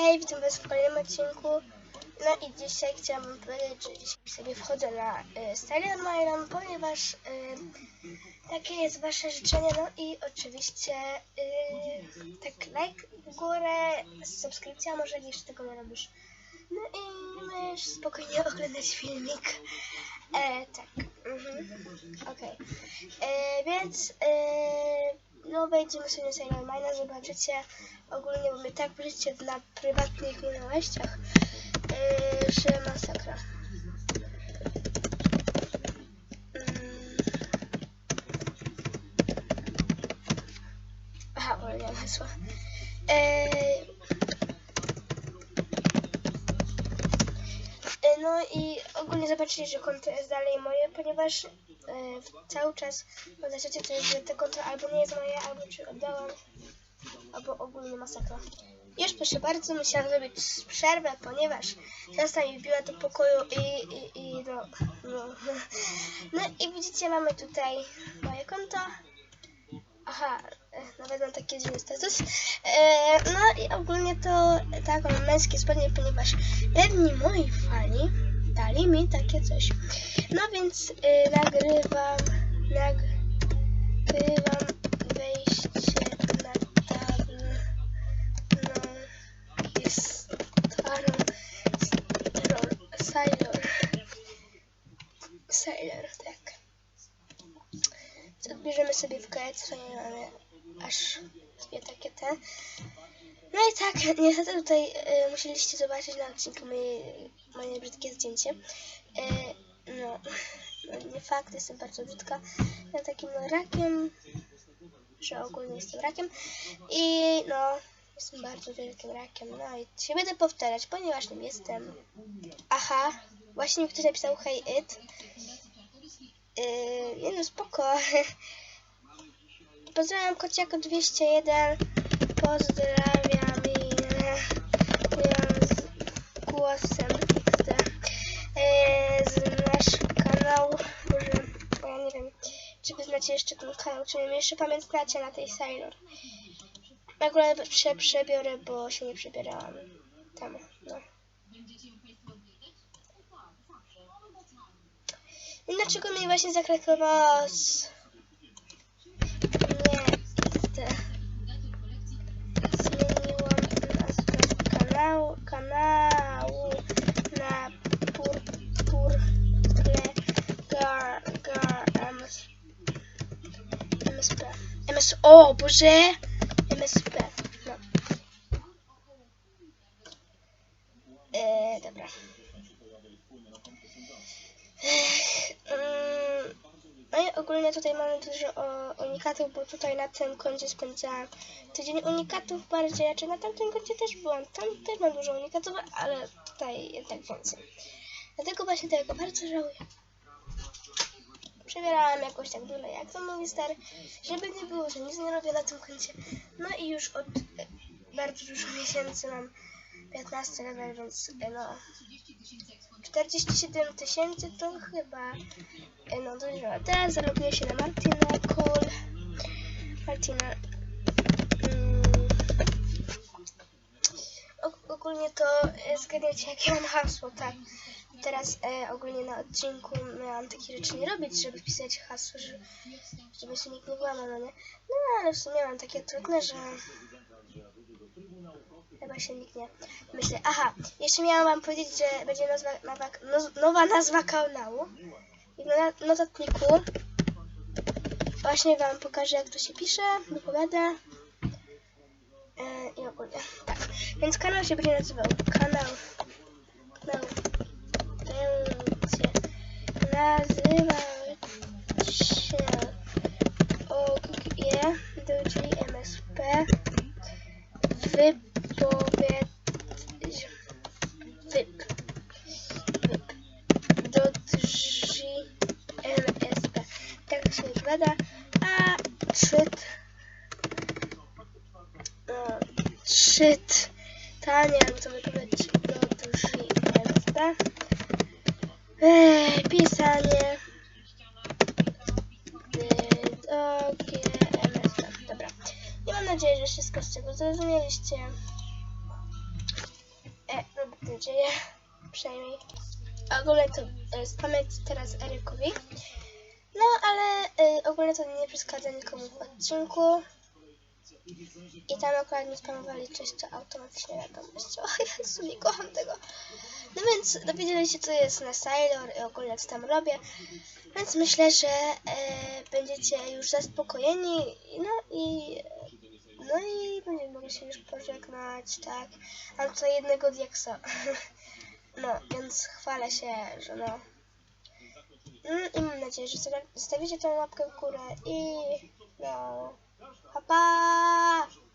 Hej, witam was w kolejnym odcinku. No i dzisiaj chciałabym powiedzieć, że dzisiaj sobie wchodzę na y, Stereo Myron, ponieważ y, takie jest wasze życzenie. No i oczywiście y, tak like w górę, subskrypcja, może jeszcze tego nie robisz. No i możesz spokojnie oglądać filmik. E, tak, mhm. okej. E, Więc e, no wejdziemy sobie na Sailor Mine, zobaczycie ogólnie, bo my tak życie na prywatnych wiadomościach, e, że masakra. Mm. Aha, nie hasła. E, E, No i ogólnie zobaczycie, że konto jest dalej moje, ponieważ cały czas oznaczacie to, że to konto albo nie jest moje, albo czy oddałam, albo ogólnie masakra. Już proszę bardzo, musiałam zrobić przerwę, ponieważ siostra mi wbiła do pokoju i, i, i no, no. No i widzicie, mamy tutaj moje konto. Aha, e, nawet mam taki dziwny status. E, no i ogólnie to tak, mam męskie spodnie, ponieważ pewni moi fani dali mi takie coś. No więc e, nagrywam, nagrywam wejście na tablę. No, starą, Sailor. Sailor, tak. Odbierzemy sobie w nie mamy aż dwie takie te. No i tak, niestety tutaj y, musieliście zobaczyć na odcinku moje, moje brzydkie zdjęcie. Y, no, no, nie fakt, jestem bardzo brzydka. Ja takim no, rakiem, że ogólnie jestem rakiem. I no, jestem bardzo wielkim rakiem. No i się będę powtarzać, ponieważ nim jestem. Aha, właśnie mi ktoś napisał hey it. Yy, nie no, spoko. Pozdrawiam kociako 201. Pozdrawiam i e, z głosem XD. Z nasz kanał. Może, bo ja nie wiem, czy wy znacie jeszcze ten kanał, czy mnie jeszcze pamiętacie na tej Sailor. Akurat prze, przebiorę, bo się nie przebierałam tam, no. I dlaczego mnie właśnie zakrakowało z... MSP. MS, o Boże! MSP, no. E, dobra. Mm, No i ogólnie tutaj mamy dużo o, unikatów, bo tutaj na tym koncie spędzałam tydzień unikatów bardziej, a czy na tamtym koncie też byłam. Tam też mam dużo unikatów, ale tutaj jednak więcej. Dlatego właśnie tego bardzo żałuję. Przebierałam jakoś tak dużo, jak to mówi stary, żeby nie było, że nic nie robię na tym koncie. No i już od e, bardzo dużo miesięcy mam 15 level, więc e, no 47 tysięcy to chyba e, no dużo. Teraz zaloguję się na Martina Cole. Martina. Mm, og- ogólnie to zgadniecie jakie mam hasło, tak. Teraz e, ogólnie na odcinku miałam takie rzeczy nie robić, żeby wpisać hasło, żeby, żeby się nikt nie włamał, no nie? No ale w sumie mam takie trudne, że Chyba się nikt nie myśli. Aha, jeszcze miałam wam powiedzieć, że będzie nazwa, nowa, nowa nazwa kanału. I na notatniku właśnie wam pokażę, jak to się pisze, wypowiada. E, I ogólnie, tak. Więc kanał się będzie nazywał. Kanał będzie nazywał się OG do MSP wypowiedź wyp wyp do drży MSP tak się wypowiada a czyt no, czyt tania to wypowiedź do drży MSP Ej, pisanie wszystko z tego zrozumieliście nadzieję. Przynajmniej. Ogólnie to e, spamek teraz Erykowi. No, ale e, ogólnie to nie przeszkadza nikomu w odcinku. I tam akurat mi spamowali często automatycznie wiadomość. O Jezu, nie kocham tego. No więc dowiedzieli się, co jest na Sailor i ogólnie co tam robię. Więc myślę, że e, będziecie już zaspokojeni. No i no i będziemy mogli się już pożegnać, tak. Mam tutaj jednego diaksa. No, więc chwalę się, że no. Mm, I mam nadzieję, że zostawi- zostawicie tą łapkę w górę i no. Pa pa!